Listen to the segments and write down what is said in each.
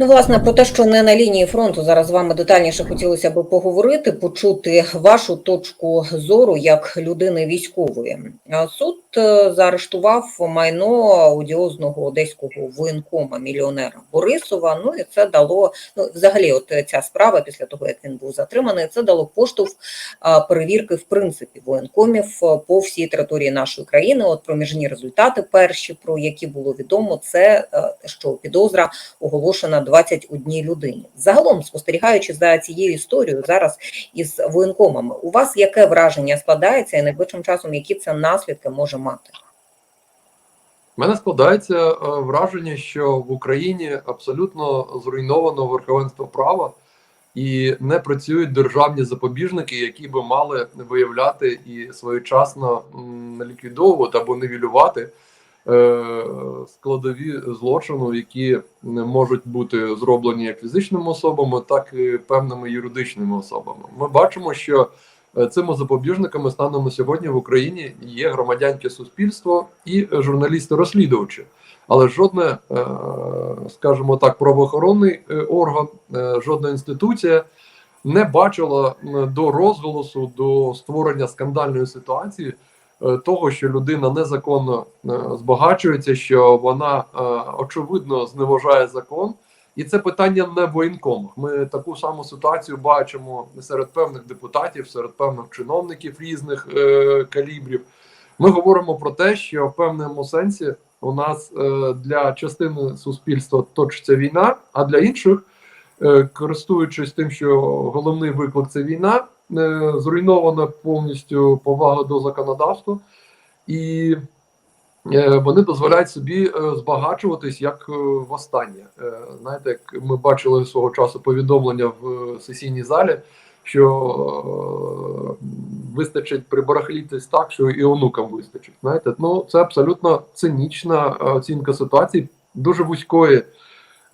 Ну, власне, про те, що не на лінії фронту зараз з вами детальніше хотілося б поговорити, почути вашу точку зору як людини військової. Суд е, заарештував майно одіозного одеського воєнкома мільйонера Борисова. Ну і це дало ну, взагалі, от ця справа після того як він був затриманий, це дало поштовх перевірки в принципі воєнкомів е, по всій території нашої країни. От проміжні результати перші, про які було відомо, це е, що підозра оголошена 21 людині. Загалом, спостерігаючи за цією історією зараз із воєнкомами, у вас яке враження складається і найближчим часом, які це наслідки може мати? У мене складається е, враження, що в Україні абсолютно зруйновано верховенство права і не працюють державні запобіжники, які би мали виявляти і своєчасно ліквідовувати або нивелювати е, складові злочину, які можуть бути зроблені як фізичними особами, так і певними юридичними особами. Ми бачимо, що е, цими запобіжниками станом на сьогодні в Україні є громадянське суспільство і журналісти-розслідувачі. Але жодне, е, скажімо так, правоохоронний е, орган, е, жодна інституція не бачила до розголосу, до створення скандальної ситуації е, того, що людина незаконно е, збагачується, що вона е, очевидно зневажає закон. І це питання не в воєнкомах. Ми таку саму ситуацію бачимо серед певних депутатів, серед певних чиновників різних е, калібрів. Ми говоримо про те, що в певному сенсі у нас е, для частини суспільства точиться війна, а для інших, е, користуючись тим, що головний виклик це війна, е, зруйнована повністю повага до законодавства, і е, вони дозволяють собі е, збагачуватись як е, востаннє. Е, Знаєте, як ми бачили свого часу повідомлення в е, сесійній залі, що е, вистачить прибарахлітись так, що і онукам вистачить. Знаєте, ну це абсолютно цинічна е, оцінка ситуації, дуже вузької,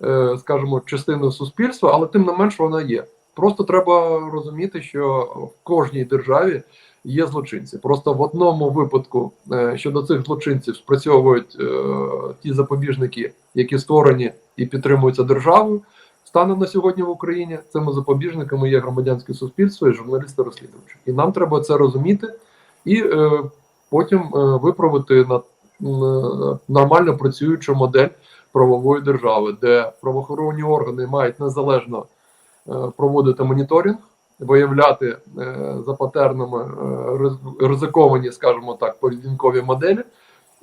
е, скажімо, частини суспільства, але тим не менш вона є. Просто треба розуміти, що в кожній державі є злочинці. Просто в одному випадку е, щодо цих злочинців спрацьовують е, ті запобіжники, які створені і підтримуються державою. Станом на сьогодні в Україні цими запобіжниками є громадянське суспільство і журналісти-розслідувачі. І нам треба це розуміти і е, потім е, виправити на м, нормально працюючу модель правової держави, де правоохоронні органи мають незалежно е, проводити моніторинг, виявляти е, за патернами е, ризиковані, скажімо так, поведінкові моделі,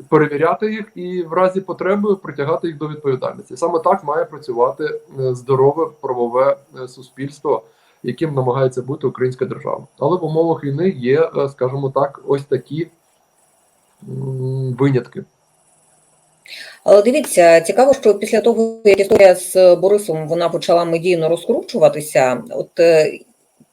перевіряти їх і в разі потреби притягати їх до відповідальності. Саме так має працювати е, здорове правове е, суспільство, яким намагається бути українська держава. Але в умовах війни є, е, скажімо так, ось такі винятки. Але дивіться, цікаво, що після того, як історія з Борисом вона почала медійно розкручуватися, от е,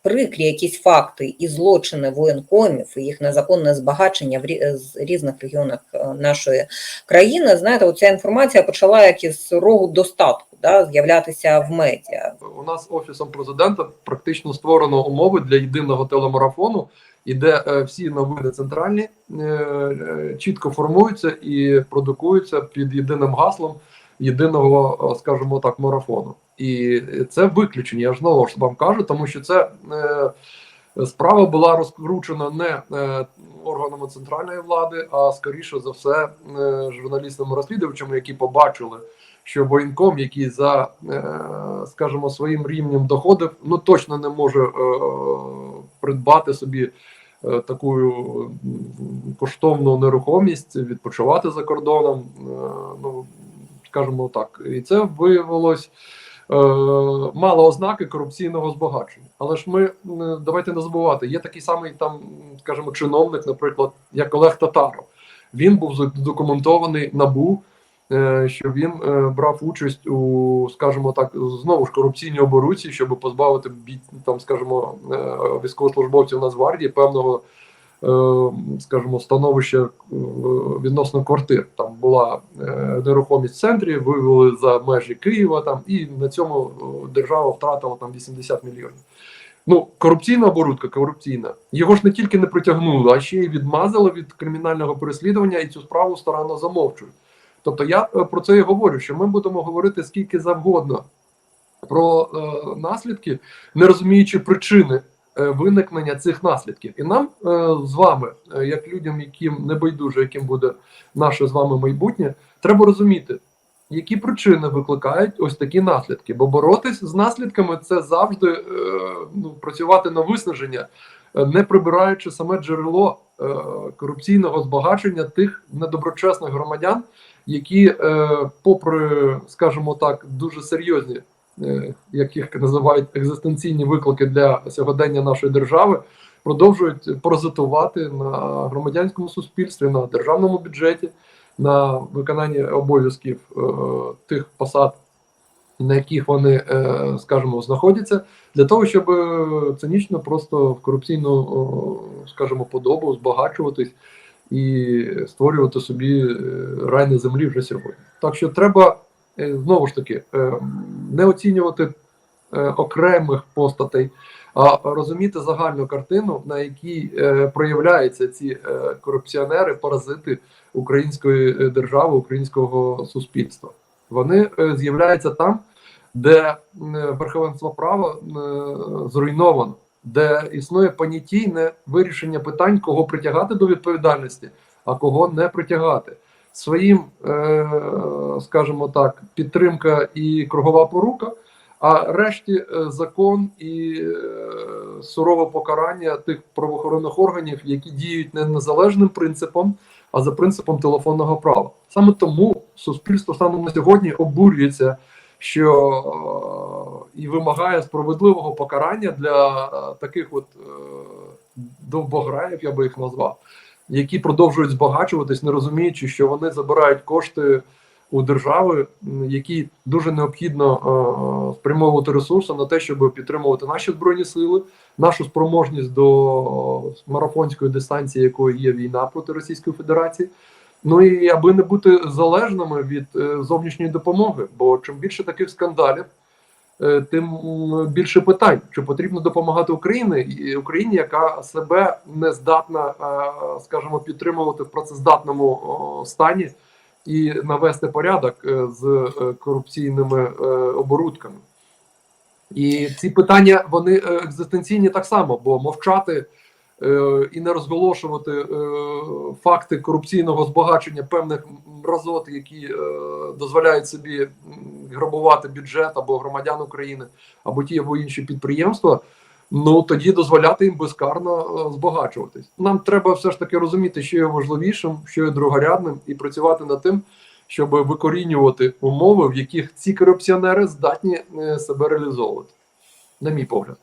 прикрі якісь факти і злочини воєнкомів, і їх незаконне збагачення в рі- з різних регіонах е, нашої країни, знаєте, оця інформація почала як із рогу достатку да, з'являтися в медіа. У нас офісом президента практично створено умови для єдиного телемарафону, і де е, всі новини центральні е, е, чітко формуються і продукуються під єдиним гаслом єдиного, е, скажімо так, марафону. І це виключення. Я ж знову ж вам кажу, тому що це е, справа була розкручена не е, органами центральної влади, а скоріше за все е, журналістами-розслідувачами, які побачили що воєнком, який за, е, скажімо, своїм рівнем доходів, ну точно не може е, придбати собі е, таку коштовну нерухомість, відпочивати за кордоном. е, Ну, скажімо так, і це виявилось. Е, Мало ознаки корупційного збагачення, але ж ми давайте не забувати. Є такий самий там, скажімо, чиновник, наприклад, як Олег Татаров. Він був задокументований набу е, що він е, брав участь у, скажімо так, знову ж корупційній оборуці, щоб позбавити там, скажімо, військовослужбовців Нацгвардії певного, скажімо, становища е, відносно квартир. Там була е, нерухомість в центрі, вивели за межі Києва там, і на цьому е, держава втратила там 80 мільйонів. Ну, корупційна оборудка, корупційна. Його ж не тільки не притягнули, а ще й відмазали від кримінального переслідування і цю справу старанно замовчують. Тобто я е, про це і говорю, що ми будемо говорити скільки завгодно про е, наслідки, не розуміючи причини е, виникнення цих наслідків. І нам е, з вами, е, як людям, яким не байдуже, яким буде наше з вами майбутнє, треба розуміти, які причини викликають ось такі наслідки. Бо боротись з наслідками це завжди е, ну, працювати на виснаження, е, не прибираючи саме джерело е, корупційного збагачення тих недоброчесних громадян, які, е, попри, скажімо так, дуже серйозні, е, як їх називають екзистенційні виклики для сьогодення нашої держави, продовжують паразитувати на громадянському суспільстві, на державному бюджеті, на виконанні обов'язків е, тих посад, на яких вони, е, скажімо, знаходяться, для того, щоб цинічно просто в корупційну, скажімо, подобу збагачуватись і створювати собі рай на землі вже сьогодні. Так що треба знову ж таки е, не оцінювати е, окремих постатей, а розуміти загальну картину, на якій е, проявляються ці е, корупціонери, паразити української е, держави, українського суспільства. Вони е, з'являються там, де е, верховенство права е, зруйновано, де існує понятійне вирішення питань, кого притягати до відповідальності, а кого не притягати. Своїм, е, скажімо так, підтримка і кругова порука, а решті е, закон і е, сурове покарання тих правоохоронних органів, які діють не незалежним принципом, а за принципом телефонного права. Саме тому суспільство станом на сьогодні обурюється, що і вимагає справедливого покарання для таких от довбограїв, я би їх назвав, які продовжують збагачуватись, не розуміючи, що вони забирають кошти у держави, які дуже необхідно е, спрямовувати ресурси на те, щоб підтримувати наші збройні сили, нашу спроможність до марафонської дистанції, якою є війна проти Російської Федерації. Ну і аби не бути залежними від е, зовнішньої допомоги, бо чим більше таких скандалів, е, тим більше питань, чи потрібно допомагати Україні, Україні, яка себе не здатна, е, скажімо, підтримувати в працездатному стані і навести порядок е, з е, корупційними е, оборудками. І ці питання вони е, екзистенційні так само, бо мовчати е, і не розголошувати е, факти корупційного збагачення певних мразот, які е, дозволяють собі грабувати бюджет або громадян України, або ті або інші підприємства. Ну тоді дозволяти їм безкарно е, збагачуватись. Нам треба все ж таки розуміти, що є важливішим, що є другорядним, і працювати над тим, щоб викорінювати умови, в яких ці корупціонери здатні е, себе реалізовувати, на мій погляд.